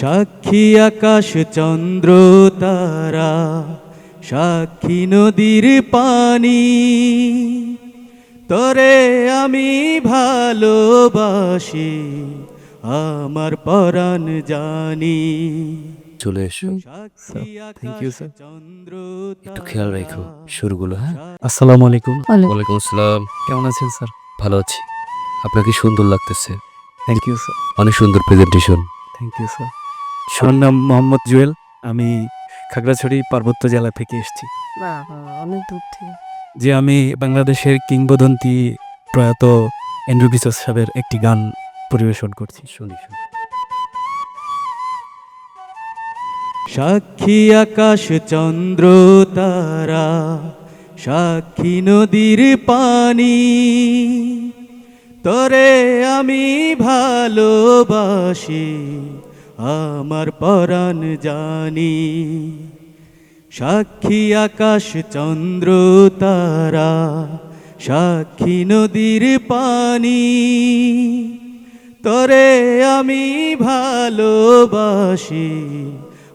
সাক্ষী আকাশ চন্দ্র তারা সাক্ষী নদীর পানি। তরে আমি ভালোবাসি আমার পরাণ জানি। চলে এসো। থ্যাংক ইউ স্যার চন্দ্র একটু খেয়াল রেখো সুরগুলো হ্যাঁ? আসসালামু আলাইকুম। ওয়ালাইকুম। আসসালাম। কেমন আছেন স্যার ভালো আছি। আপনাকে সুন্দর লাগতেছে? থ্যাংক ইউ স্যার অনেক সুন্দর প্রেজেন্টেশন থ্যাংক ইউ স্যার নাম মোহাম্মদ জুয়েল আমি খাগড়াছড়ি পার্বত্য জেলা থেকে এসেছি। অনেক দূর থেকে। যে আমি বাংলাদেশের কিংবদন্তি প্রয়াত এন্ড্রু বিশ্বাস সাহেবের একটি গান পরিবেশন করছি। শুনি শুনি। সাক্ষী আকাশ চন্দ্র তারা সাক্ষী নদীর পানি তরে আমি ভালোবাসি আমার পরাণ জানি। সাক্ষী আকাশ, চন্দ্র, তারা, সাক্ষী নদীর পানি। তরে আমি ভালোবাসি,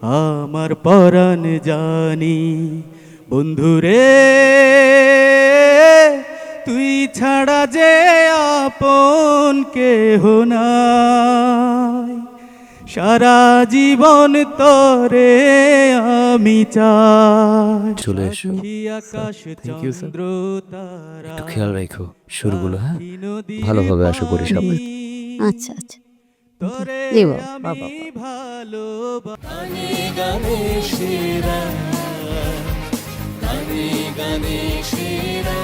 আমার পরাণ জানি। বন্ধুরে, তুই ছাড়া যে আপন কেহ নাই। সারা জীবন তরে আমি চাই চলে এসো। sir. চন্দ্র তারা একটু খেয়াল রেখো সুরগুলো হ্যাঁ ভালোভাবে আশা করি সবাই। আচ্ছা আচ্ছা তোরে দেব, বাবা। ভালোবাসি গানে সেরা গানে গানে সেরা